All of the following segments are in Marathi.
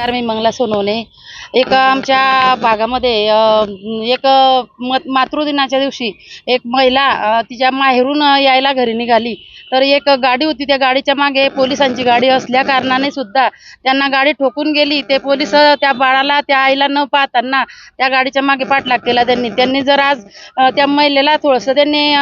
नमस्कार मी मंगला सोनवणे एक आमच्या भागामध्ये एक मत मातृदिनाच्या दिवशी एक महिला तिच्या माहेरून यायला घरी निघाली. तर एक गाडी होती त्या गाडीच्या मागे पोलिसांची गाडी असल्या कारणाने सुद्धा त्यांना गाडी ठोकून गेली. ते पोलीस त्या बाळाला त्या आईला न पाहताना त्या गाडीच्या मागे पाठलाग केला त्यांनी. त्यांनी जर आज त्या महिलेला थोडंसं त्यांनी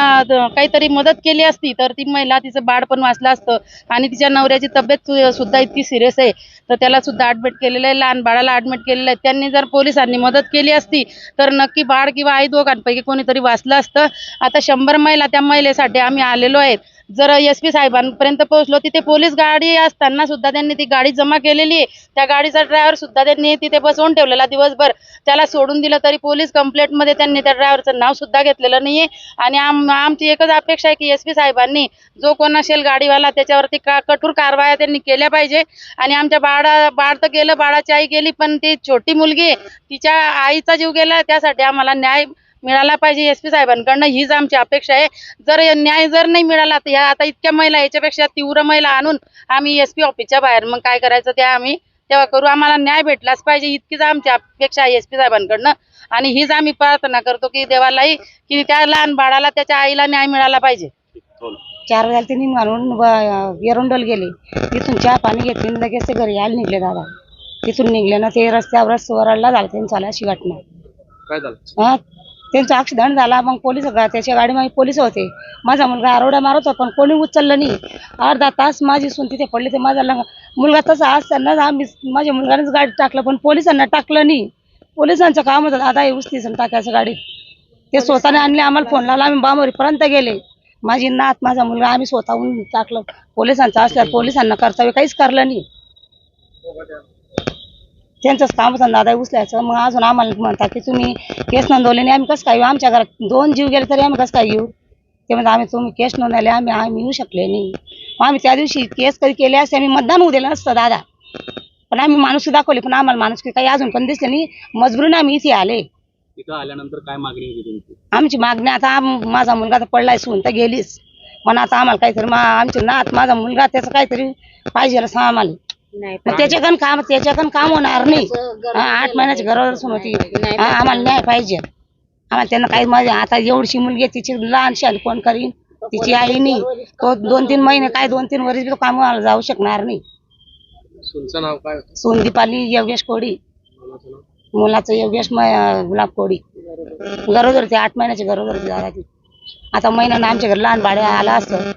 काहीतरी मदत केली असती तर ती महिला तिचं बाळ पण वाचलं असतं आणि तिच्या नवऱ्याची तब्येत सु- सुद्धा इतकी सिरियस आहे. तर त्याला सुद्धा ॲडमिट केलेलं आहे. लहान बाळाला ॲडमिट केलेलं आहे. त्यांनी जर पोलिसांनी मदत केली असती तर नक्की बाळ किंवा आई दोघांपैकी कोणीतरी वाचलं असतं. आता शंभर महिला त्या महिलेसाठी आम्ही आलेलो आहेत. जर एस पी साहेबांपर्यंत पोहोचलो तिथे पोलीस गाडी असताना सुद्धा त्यांनी ती गाडी जमा केलेली आहे. त्या गाडीचा ड्रायव्हर सुद्धा त्यांनी तिथे बसवून ठेवलेला दिवसभर. त्याला सोडून दिलं तरी पोलीस कंप्लेंटमध्ये त्यांनी त्या ड्रायव्हरचं नाव सुद्धा घेतलेलं नाहीये. आणि आम आमची एकच अपेक्षा आहे की एस पी साहेबांनी जो कोण असेल गाडीवाला त्याच्यावरती का कठोर कारवाया त्यांनी केल्या पाहिजे. आणि आमच्या बाळा बाळ तर गेलं बाळाची आई गेली पण ती छोटी मुलगी तिच्या आईचा जीव गेला त्यासाठी आम्हाला न्याय मिळाला पाहिजे एस पी साहेबांकडनं हीच आमची अपेक्षा आहे. जर या न्याय जर नाही मिळाला तर ह्या आता इतक्या महिला याच्यापेक्षा तीव्र महिला आणून आम्ही एस पी ऑफिसच्या बाहेर मग काय करायचं ते आम्ही तेव्हा करू. आम्हाला न्याय भेटलाच पाहिजे इतकीच आमची अपेक्षा आहे एस पी साहेबांकडनं. आणि हीच आम्ही प्रार्थना करतो की देवालाही की त्या लहान बाळाला त्याच्या आईला न्याय मिळाला पाहिजे. चार वाजता ते निघून एरंडोल गेले. तिथून चहा पाणी घेतले लगेच ते घरी यायला निघले दादा. तिथून निघले ना ते रस्त्यावर वरडला झाला आला अशी घटना. काय झालं? हा? त्यांचा ऍक्सिडेंट झाला मग पोलीस त्याच्या गाडीमध्ये पोलीस होते. माझा मुलगा आरोड्या मारत होता पण कोणी उचललं नाही. अर्धा तास माझी सून तिथे पडली ते माझा लंग- मुलगा तसा असताना आम्ही माझ्या मुलगानेच गाडी टाकलं पण पोलिसांना टाकलं नाही. पोलिसांचं काम होतं दादा हे उचलीस टाकायचं गाडीत ते स्वतःने आणले आम्हाला फोन लावला आम्ही बांबोरीपर्यंत गेले. माझी नात माझा मुलगा आम्ही स्वतःहून टाकलं. पोलिसांचं असल्यावर पोलिसांना कर्तव्य काहीच करलं नाही. त्यांचंच काम होतं दादा उचलायचं. मग अजून आम्हाला म्हणतात की तुम्ही केस नोंदवले नाही आम्ही कसं काय येऊ? आमच्या घरात दोन जीव गेले तरी आम्ही कसं काय येऊ? ते म्हणतात आम्ही तुम्ही केस नोंदवले आम्ही आम्ही येऊ शकले नाही. मग आम्ही त्या दिवशी केस कधी केले असते आम्ही मतदान होऊ दिलं नसतं दादा. पण आम्ही माणुसकी दाखवली पण आम्हाला माणुसकी काही अजून पण दिसले नाही. मजबुरीने आम्ही इथे आले. आल्यानंतर काय मागणी होती तुमची? आमची मागणी आता माझा मुलगा तर पडलाय सून तर गेलीच. पण आता आम्हाला काहीतरी मा आमची नात माझा मुलगा त्याचं काहीतरी पाहिजे असं आम्हाला त्याच्याकडून काम त्याच्याकडून काम होणार नाही. हा, आठ महिन्याची घरावर होती. हा, आम्हाला न्याय पाहिजे. आम्हाला त्यांना काही माझी आता एवढीशी मुलगी आहे तिची लहानशी आली कोण करीन? तिची आई नाही. तो दोन तीन महिने काय दोन तीन वर्ष तो कामाला जाऊ शकणार नाही. तुमचं नाव काय होतं? सून दीपाली योगेश कोडी मुलाचं योगेश गुलाब कोडी गरोदर होती आठ महिन्याची गरोदर ती. आता महिन्यानं आमच्या घरी लहान भाड्या आला असतं.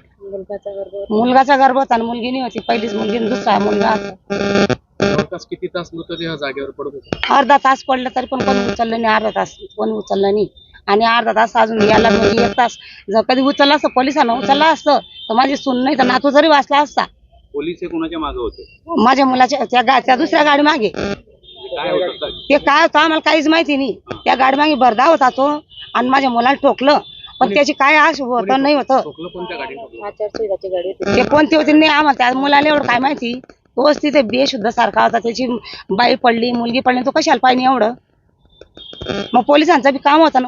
मुलगाचा गर्भ होता. आणि मुलगी नाही होती. पहिलीच मुलगी आणि दुसरा मुलगा होता. जवळपास किती तास मृतदेह जागेवर पडत होता? अर्धा तास पडलं तरी पण कोणी उचललं नाही अर्धा तास कोणी उचललं नाही. आणि अर्धा तास अजून याला म्हणजे एक तास. जर कधी उचललं असतं पोलिसांना उचललं असतं तर माझी सून नाही तर नातू जरी वाचला असता. पोलीस हे कोणाच्या मागे होते? माझ्या मुलाच्या त्या गा त्या दुसऱ्या गाडी मागे. काय होतं? काय? ते काय होतं आम्हाला काहीच माहिती नाही. त्या गाडी मागे भरदा होता तो आणि माझ्या मुलाला ठोकलं. पण त्याची काय आश होतं नाही होतं. ठोकलं कोणत्या गाडीत ते कोणते होते नाही आम्हाला त्या मुलाला एवढं काय माहिती? तोच तिथे बेशुद्ध सारखा होता. त्याची बाई पडली मुलगी पडली तो कशाला पाहिजे एवढं? मग पोलिसांचं बी काम होतं ना.